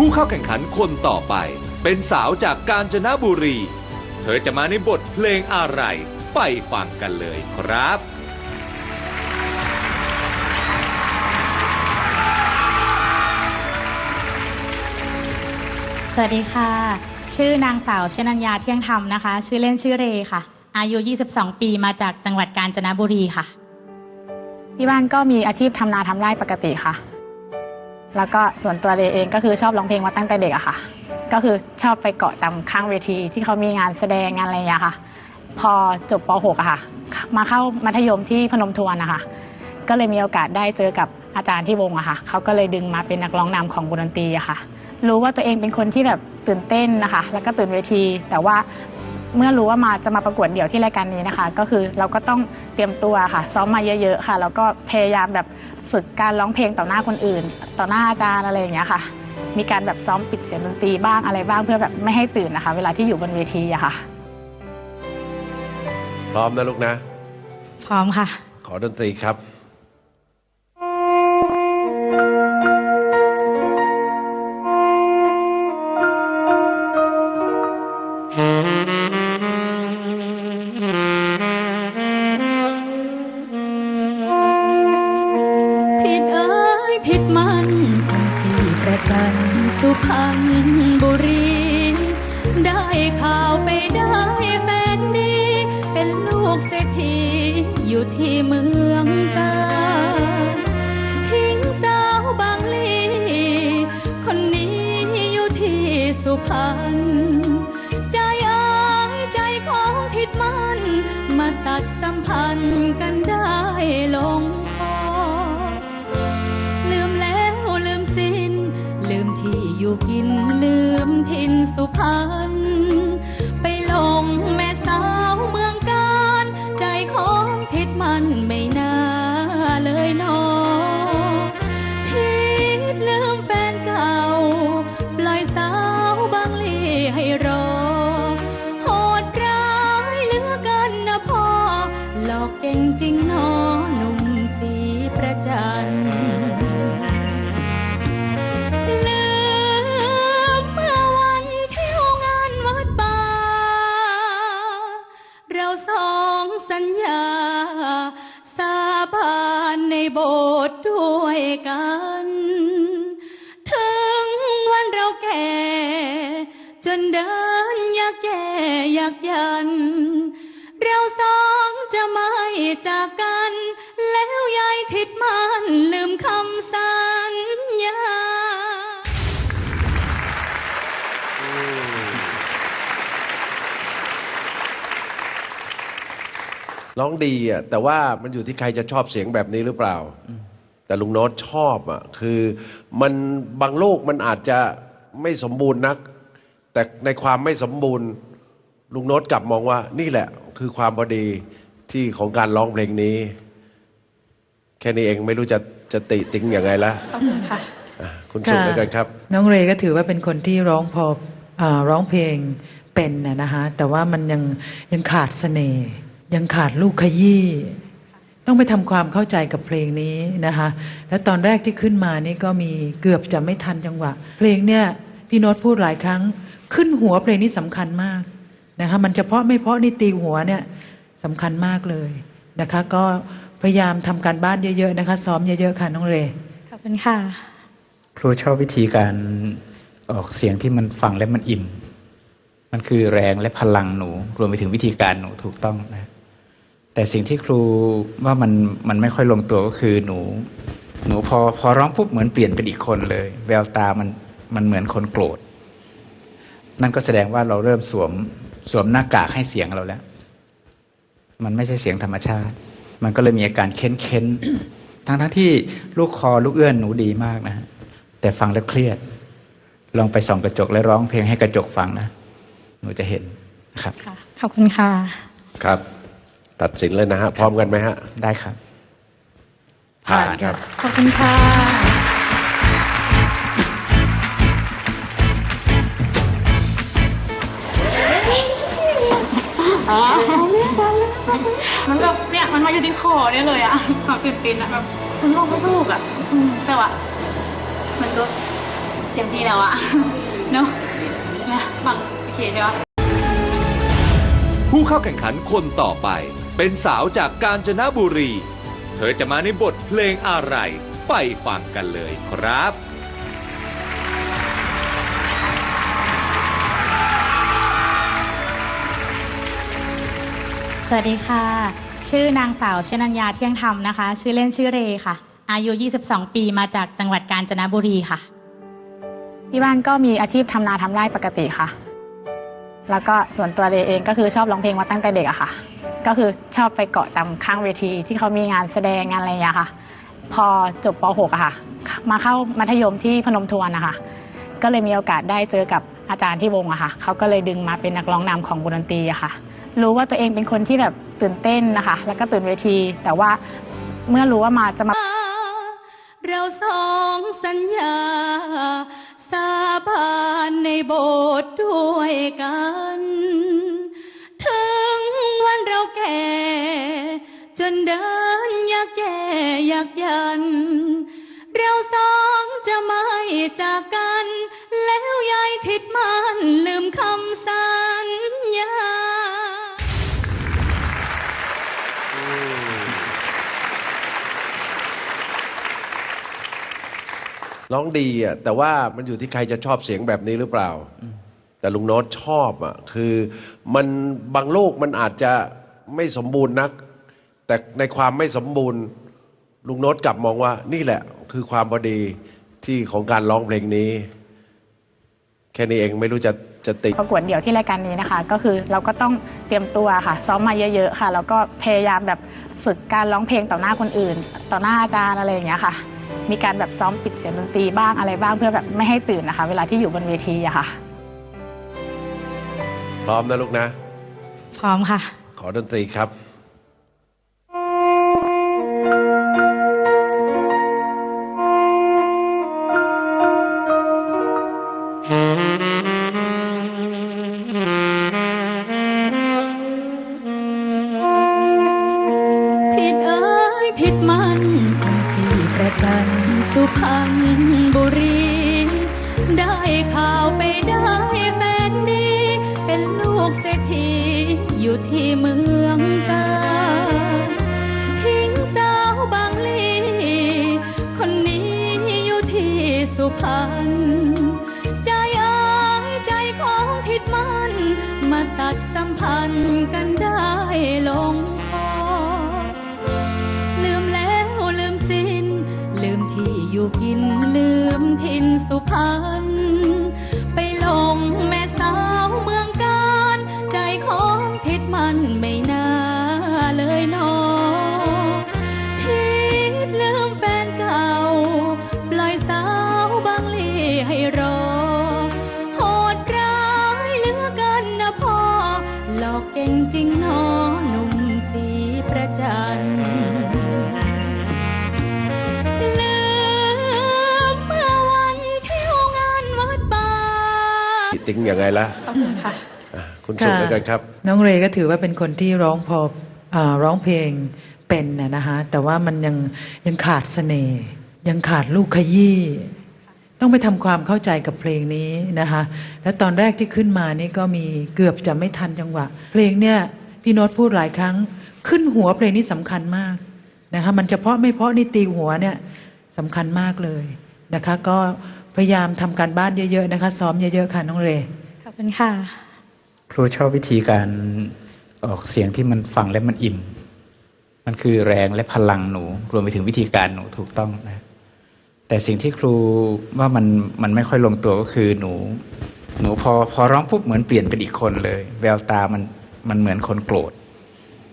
ผู้เข้าแข่งขันคนต่อไป เป็นสาวจากกาญจนบุรี เธอจะมาในบทเพลงอะไร ไปฟังกันเลยครับ สวัสดีค่ะ ชื่อนางสาวชนัญญาเที่ยงธรรมนะคะ ชื่อเล่นชื่อเรค่ะ อายุ 22 ปีมาจากจังหวัดกาญจนบุรีค่ะ ที่บ้านก็มีอาชีพทำนาทำไร่ปกติค่ะ แล้วก็ส่วนตัวเรเองก็คือชอบร้องเพลงมาตั้งแต่เด็กอะค่ะ ก็คือชอบไปเกาะตามข้างเวทีที่เขามีงานแสดงงานอะไรอย่างเงี้ยค่ะ พอจบป .6 อะค่ะ มาเข้ามัธยมที่พนมทวนนะคะก็เลยมีโอกาสได้เจอกับอาจารย์ที่วงอะค่ะเขาก็เลยดึงมาเป็นนักร้องนำของวงดนตรีอะค่ะ รู้ว่าตัวเองเป็นคนที่แบบตื่นเต้นนะคะ แล้วก็ตื่นเวที แต่ว่าเมื่อรู้ว่ามาจะมาประกวดเดี่ยวที่รายการนี้นะคะ ก็คือเราก็ต้องเตรียมตัวค่ะ ซ้อมมาเยอะ ๆ ค่ะ แล้วก็พยายามแบบ ฝึกการร้องเพลงต่อหน้าคนอื่น ต่อหน้าอาจารย์อะไรอย่างเงี้ยค่ะ มีการแบบซ้อมปิดเสียงดนตรีบ้างอะไรบ้างเพื่อแบบไม่ให้ตื่นนะคะ เวลาที่อยู่บนเวทีอะค่ะ พร้อมนะลูกนะ พร้อมค่ะ ขอดนตรีครับ ทิดเอ้ยทิดมันคนสีประจันสุพรรณบุรี ได้ข่าวไปได้แฟนดีเป็นลูกเศรษฐีอยู่ที่เมืองกาทิ้งสาวบางลี คนนี้อยู่ที่สุพรรณใจอ้ยใจของทิดมัน มาตัดสัมพันธ์กันได้ลง อยู่กินลืมทินสุพรรณ กัน ถึงวันเราแก่ จนเดินอยากแก่อยากยัน เราสองจะไม่จากกัน แล้วยายทิดมันลืมคำสัญญา ร้องดีอะแต่ว่ามันอยู่ที่ใครจะชอบเสียงแบบนี้หรือเปล่า แต่ลุงโน้ตชอบอะคือมันบางลูกมันอาจจะไม่สมบูรณ์นัก แต่ในความไม่สมบูรณ์ลุงโน้ตกลับมองว่า นี่แหละ คือความพอดีที่ของการร้องเพลงนี้ แค่นี้เองไม่รู้จะจะติติงอย่างไงละขอบคุณค่ะอะคุณสุขแล้วกันครับ น้องเรย์ก็ถือว่าเป็นคนที่ร้องพออาร้องเพลงเป็นนะนะคะแต่ว่ามันยังยังขาดเสน่ห์ยังขาดลูกขยี้ ต้องไปทำความเข้าใจกับเพลงนี้นะคะ และตอนแรกที่ขึ้นมานี่ก็มีเกือบจะไม่ทันจังหวะ เพลงเนี่ยพี่โน้ตพูดหลายครั้ง ขึ้นหัวเพลงนี้สำคัญมากนะคะมันจะเพาะไม่เพาะนี่ตีหัวเนี่ยสำคัญมากเลยนะคะ ก็พยายามทำการบ้านเยอะๆนะคะ ซ้อมเยอะๆค่ะน้องเรขอบคุณค่ะ ครูชอบวิธีการออกเสียงที่มันฟังแล้วมันอิ่ม มันคือแรงและพลังหนู รวมไปถึงวิธีการหนูถูกต้องนะ แต่สิ่งที่ครูว่ามันมันไม่ค่อยลงตัวก็คือหนู หนูพอพอร้องปุ๊บเหมือนเปลี่ยนเป็นอีกคนเลย แววตามันมันเหมือนคนโกรธ นั่นก็แสดงว่าเราเริ่มสวมสวมหน้ากากให้เสียงเราแล้ว มันไม่ใช่เสียงธรรมชาติ มันก็เลยมีอาการเค้นเค้นๆทั้งทั้งๆที่ลูกคอลูกเอื้อนหนูดีมากนะฮะแต่ฟังแล้วเครียด ลองไปส่องกระจกและร้องเพลงให้กระจกฟังนะ หนูจะเห็นนะครับค่ะขอบคุณค่ะครับ ตัดสินเลยนะฮะ พร้อมกันไหมฮะ ได้ครับ ผ่านครับ ขอบคุณค่ะ มันแบบเนี่ยมันมาอยู่ที่คอเนี่ยเลยอะแบบตื่นเต้นอะแบบมันลงไม่ถูกอะอืมแต่ว่า มันก็เต็มที่แล้วอะเนาะนะฟังโอเคใช่ปะ ผู้เข้าแข่งขันคนต่อไป เป็นสาวจากกาญจนบุรี เธอจะมาในบทเพลงอะไร ไปฟังกันเลยครับสวัสดีค่ะ ชื่อนางสาวชนัญญาเที่ยงธรรมนะคะ ชื่อเล่นชื่อเรค่ะ อายุ 22 ปีมาจากจังหวัดกาญจนบุรีค่ะ ที่บ้านก็มีอาชีพทำนาทำไร่ปกติค่ะ แล้วก็ส่วนตัวเรเองก็คือชอบร้องเพลงมาตั้งแต่เด็กอะค่ะ ก็คือชอบไปเกาะตามข้างเวทีที่เขามีงานแสดงงานอะไรอย่างเงี้ยค่ะ พอจบป .6 อะค่ะ มาเข้ามัธยมที่พนมทวนนะคะก็เลยมีโอกาสได้เจอกับอาจารย์ที่วงอะค่ะเขาก็เลยดึงมาเป็นนักร้องนำของวงดนตรีอะค่ะ รู้ว่าตัวเองเป็นคนที่แบบตื่นเต้นนะคะ แล้วก็ตื่นเวที แต่ว่าเมื่อรู้ว่ามาจะมา เราสองสัญญา สาบานในโบสถ์ด้วยกัน แก่ จนเดินอยากแย่อยากยัน เราสองจะไม่จากกัน แล้วยายทิดมันลืมคำสัญญา ร้องดีอะแต่ว่ามันอยู่ที่ใครจะชอบเสียงแบบนี้หรือเปล่า แต่ลุงโน้ตชอบอะคือมันบางลูกมันอาจจะ ไม่สมบูรณ์นัก แต่ในความไม่สมบูรณ์ลุงโน้ตกลับมองว่านี่แหละคือความพอดีที่ของการร้องเพลงนี้ แค่นี้เองไม่รู้จะจะติประกวดเดี่ยวที่รายการนี้นะคะ ก็คือเราก็ต้องเตรียมตัวค่ะ ซ้อมมาเยอะๆค่ะ แล้วก็พยายามแบบฝึกการร้องเพลงต่อหน้าคนอื่น ต่อหน้าอาจารย์อะไรอย่างเงี้ยค่ะ มีการแบบซ้อมปิดเสียงดนตรีบ้างอะไรบ้างเพื่อแบบไม่ให้ตื่นนะคะ เวลาที่อยู่บนเวทีอะค่ะ พร้อมนะลูกนะ พร้อมค่ะ ขอดนตรีครับทิดเอ้ทิดมันคนสีประจันสุพรรณบุรี ได้ข่าวไปไอยู่ที่เมืองกาทิ้งสาวบางลีคนนี้อยู่ที่สุพรรณใจอ้ยใจของทิดมันมาตัดสัมพันธ์กันได้ลงคอลืมแล้วลืมสิ้น ลืมที่อยู่กินลืมถิ่นสุ ติ๊งยังไงล่ะขอบคุณค่ะอะคุณสุแล้วกันครับ น้องเรย์ก็ถือว่าเป็นคนที่ร้องพออาร้องเพลงเป็นนะนะคะแต่ว่ามันยังยังขาดเสน่ห์ยังขาดลูกขยี้ต้องไปทำความเข้าใจกับเพลงนี้นะคะ แล้วตอนแรกที่ขึ้นมานี่ก็มีเกือบจะไม่ทันจังหวะ เพลงเนี่ยพี่โน้ตพูดหลายครั้ง ขึ้นหัวเพลงนี้สำคัญมากนะคะ มันจะเพราะไม่เพราะนี่ตีหัวเนี่ยสำคัญมากเลยนะคะ ก็ พยายามทำการบ้านเยอะๆนะคะ ซ้อมเยอะๆค่ะน้องเรย์ขอบคุณค่ะ ครูชอบวิธีการออกเสียงที่มันฟังแล้วมันอิ่ม มันคือแรงและพลังหนู รวมไปถึงวิธีการหนูถูกต้องนะแต่สิ่งที่ครูว่ามันมันไม่ค่อยลงตัวก็คือหนู หนูพอพอร้องปุ๊บเหมือนเปลี่ยนเป็นอีกคนเลย แววตามันมันเหมือนคนโกรธ